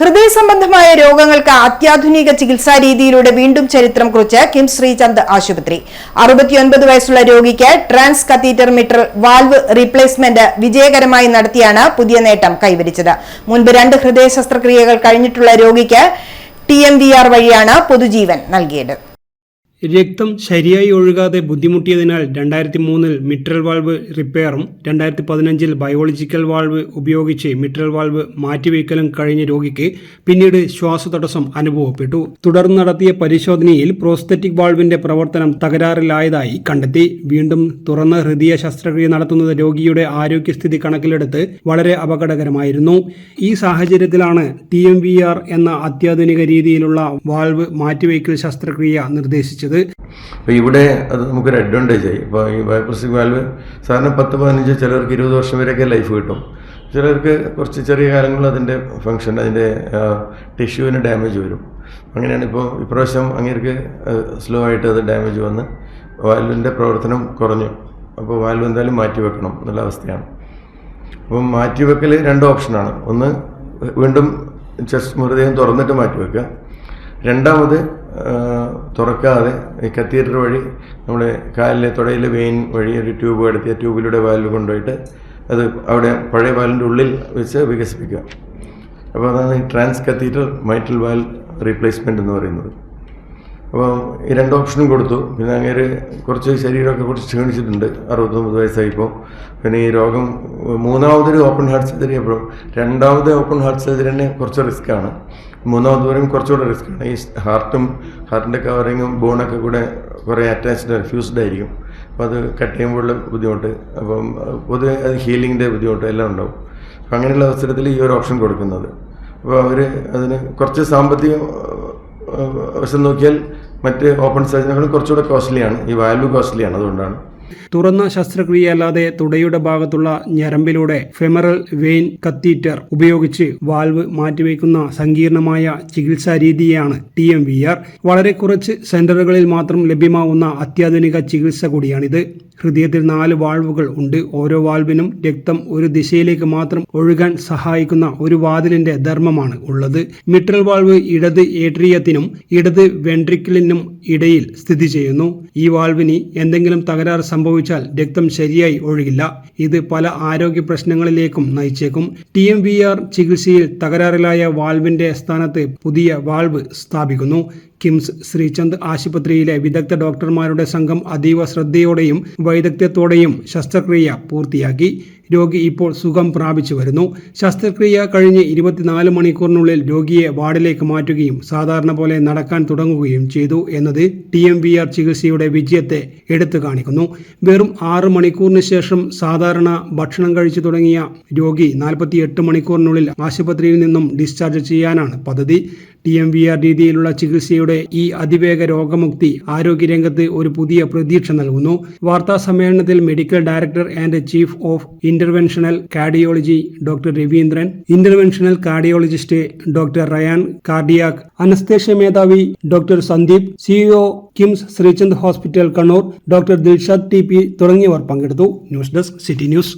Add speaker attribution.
Speaker 1: ഹൃദയ സംബന്ധമായ രോഗങ്ങൾക്ക് അത്യാധുനിക ചികിത്സാ രീതിയിലൂടെ വീണ്ടും ചരിത്രം കുറിച്ച് കിംസ് ശ്രീചന്ദ് ആശുപത്രി. അറുപത്തിയൊൻപത് വയസ്സുള്ള രോഗിക്ക് transcatheter mitral valve replacement വിജയകരമായി നടത്തിയാണ് പുതിയ നേട്ടം കൈവരിച്ചത്. മുൻപ് രണ്ട് ഹൃദയ ശസ്ത്രക്രിയകൾ കഴിഞ്ഞിട്ടുള്ള രോഗിക്ക് ടി എം വി ആർ വഴിയാണ് പൊതുജീവൻ നൽകിയത്.
Speaker 2: രക്തം ശരിയായി ഒഴുകാതെ ബുദ്ധിമുട്ടിയതിനാൽ രണ്ടായിരത്തി മൂന്നിൽ മിട്രൽ വാൾവ് റിപ്പയറും രണ്ടായിരത്തി പതിനഞ്ചിൽ ബയോളജിക്കൽ വാൾവ് ഉപയോഗിച്ച് മിട്രൽ വാൾവ് മാറ്റിവെക്കലും കഴിഞ്ഞ രോഗിക്ക് പിന്നീട് ശ്വാസതടസ്സം അനുഭവപ്പെട്ടു. തുടർന്ന് നടത്തിയ പരിശോധനയിൽ പ്രോസ്തറ്റിക് വാൾവിന്റെ പ്രവർത്തനം തകരാറിലായതായി കണ്ടെത്തി. വീണ്ടും തുറന്ന ഹൃദയ ശസ്ത്രക്രിയ നടത്തുന്നത് രോഗിയുടെ ആരോഗ്യസ്ഥിതി കണക്കിലെടുത്ത് വളരെ അപകടകരമായിരുന്നു. ഈ സാഹചര്യത്തിലാണ് ടി എന്ന അത്യാധുനിക രീതിയിലുള്ള വാൾവ് മാറ്റിവെക്കൽ ശസ്ത്രക്രിയ നിർദ്ദേശിച്ചത്.
Speaker 3: അപ്പോൾ ഇവിടെ അത് നമുക്കൊരു അഡ്വാന്റേജ് ആയി. ഇപ്പോൾ ഈ ബയോപ്രസിക് വാൽവ് സാധാരണ പത്ത് പതിനഞ്ച് ചിലർക്ക് ഇരുപത് വർഷം വരെയൊക്കെ ലൈഫ് കിട്ടും. ചിലർക്ക് കുറച്ച് ചെറിയ കാലങ്ങളിൽ അതിന്റെ ഫങ്ഷൻ അതിന്റെ ടിഷ്യൂവിന് ഡാമേജ് വരും. അങ്ങനെയാണ് ഇപ്പോൾ ഇപ്രാവശ്യം അങ്ങേർക്ക് സ്ലോ ആയിട്ട് അത് ഡാമേജ് വന്ന് വാൽവിന്റെ പ്രവർത്തനം കുറഞ്ഞു. അപ്പോൾ വാൽവ് എന്തായാലും മാറ്റി വെക്കണം എന്നുള്ള അവസ്ഥയാണ്. അപ്പം മാറ്റി വെക്കൽ രണ്ട് ഓപ്ഷനാണ് ഒന്ന് വീണ്ടും ചെസ്റ്റ് മൃതദേഹം തുറന്നിട്ട് മാറ്റി വെക്കുക. രണ്ടാമത് തുറക്കാതെ കത്തീറ്റർ വഴി നമ്മുടെ കാലിലെ തുടയിലെ വെയിൻ വഴി ഒരു ട്യൂബ് കടത്തിയ ട്യൂബിലൂടെ വാൽവ് കൊണ്ടുപോയിട്ട് അത് അവിടെ പഴയ വാലിന്റെ ഉള്ളിൽ വെച്ച് വികസിപ്പിക്കുക. അപ്പോൾ അതാണ് ഈ ട്രാൻസ് കത്തീറ്റർ മൈറ്റൽ വാൽ റീപ്ലേസ്മെന്റ് എന്ന് പറയുന്നത്. അപ്പോൾ ഈ രണ്ട് ഓപ്ഷനും കൊടുത്തു. പിന്നെ അങ്ങേര് കുറച്ച് ശരീരമൊക്കെ കുറച്ച് ക്ഷീണിച്ചിട്ടുണ്ട്. അറുപത്തൊമ്പത് വയസ്സായിപ്പോൾ. പിന്നെ ഈ രോഗം മൂന്നാമതൊരു ഓപ്പൺ ഹാർട്ട് സർജറി എപ്പോഴും രണ്ടാമത് ഓപ്പൺ ഹാർട്ട് സർജറി തന്നെ കുറച്ച് റിസ്ക്കാണ്. മൂന്നാമത് വരെയും കുറച്ചുകൂടെ റിസ്ക്കാണ്. ഈ ഹാർട്ടും ഹാർട്ടിന്റെ കവറിങ്ങും ബോണൊക്കെ കൂടെ കുറേ അറ്റാച്ച്ഡ് ഫ്യൂസ്ഡ് ആയിരിക്കും. അപ്പോൾ അത് കട്ട് ചെയ്യുമ്പോഴുള്ള ബുദ്ധിമുട്ട്. അപ്പം പൊതുവെ അത് ഹീലിങ്ങിന്റെ ബുദ്ധിമുട്ട് എല്ലാം ഉണ്ടാവും. അപ്പം അങ്ങനെയുള്ള അവസരത്തിൽ ഈ ഒരു ഓപ്ഷൻ കൊടുക്കുന്നത്. അപ്പോൾ അവർ അതിന് കുറച്ച് സാമ്പത്തിക വശം നോക്കിയാൽ മറ്റ് ഓപ്പൺ സർജനുകളും കുറച്ചുകൂടെ കോസ്റ്റ്ലിയാണ് ഈ വാൽവ് കോസ്റ്റ്ലിയാണ് അതുകൊണ്ടാണ്.
Speaker 2: തുറന്ന ശസ്ത്രക്രിയ അല്ലാതെ തുടയുടെ ഭാഗത്തുള്ള ഞരമ്പിലൂടെ ഫെമറൽ വെയിൻ കത്തീറ്റർ ഉപയോഗിച്ച് വാൽവ് മാറ്റിവെക്കുന്ന സങ്കീർണമായ ചികിത്സാ രീതിയാണ് ടി എം വി ആർ വളരെ കുറച്ച് സെന്ററുകളിൽ മാത്രം ലഭ്യമാകുന്ന അത്യാധുനിക ചികിത്സ കൂടിയാണിത്. ഹൃദയത്തിൽ നാല് വാൾവുകൾ ഉണ്ട്. ഓരോ വാൾവിനും രക്തം ഒരു ദിശയിലേക്ക് മാത്രം ഒഴുകാൻ സഹായിക്കുന്ന ഒരു വാതിലിന്റെ ധർമ്മമാണ് ഉള്ളത്. മിട്രൽ വാൾവ് ഇടത് ഏട്രിയത്തിനും ഇടത് വെൻട്രിക്കിളിനും ഇടയിൽ സ്ഥിതി ചെയ്യുന്നു. ഈ വാൾവിന് എന്തെങ്കിലും തകരാർ സംഭവിച്ചാൽ രക്തം ശരിയായി ഒഴുകില്ല. ഇത് പല ആരോഗ്യ പ്രശ്നങ്ങളിലേക്കും നയിച്ചേക്കും. ടി എം വി ആർ ചികിത്സയിൽ തകരാറിലായ വാൾവിന്റെ സ്ഥാനത്ത് പുതിയ വാൾവ് സ്ഥാപിക്കുന്നു. കിംസ് ശ്രീചന്ദ് ആശുപത്രിയിലെ വിദഗ്ധ ഡോക്ടർമാരുടെ സംഘം അതീവ ശ്രദ്ധയോടെയും വൈദഗ്ധ്യത്തോടെയും ശസ്ത്രക്രിയ പൂർത്തിയാക്കി. രോഗി ഇപ്പോൾ സുഖം പ്രാപിച്ചു വരുന്നു. ശസ്ത്രക്രിയ കഴിഞ്ഞ് ഇരുപത്തിനാല് മണിക്കൂറിനുള്ളിൽ രോഗിയെ വാർഡിലേക്ക് മാറ്റുകയും സാധാരണ പോലെ നടക്കാൻ തുടങ്ങുകയും ചെയ്തു എന്നത് ടി എം വി ആർ ചികിത്സയുടെ വിജയത്തെ എടുത്തു കാണിക്കുന്നു. വെറും ആറ് മണിക്കൂറിന് ശേഷം സാധാരണ ഭക്ഷണം കഴിച്ചു തുടങ്ങിയ രോഗി നാൽപ്പത്തിയെട്ട് മണിക്കൂറിനുള്ളിൽ ആശുപത്രിയിൽ നിന്നും ഡിസ്ചാർജ് ചെയ്യാനാണ് പദ്ധതി. ടി എം വി ആർ രീതിയിലുള്ള ചികിത്സയുടെ ഈ അതിവേഗ രോഗമുക്തി ആരോഗ്യരംഗത്ത് ഒരു പുതിയ പ്രതീക്ഷ നൽകുന്നു. വാർത്താ സമ്മേളനത്തിൽ medical director and chief of interventional cardiology doctor Raveendran interventional cardiologist doctor Ryan cardiac anaesthesia മേധാവി doctor Sandeep CEO KIMS Sreechand hospital Kannur doctor Dilshad T P തുടങ്ങിയവർ പങ്കെടുത്തു. News desk city news.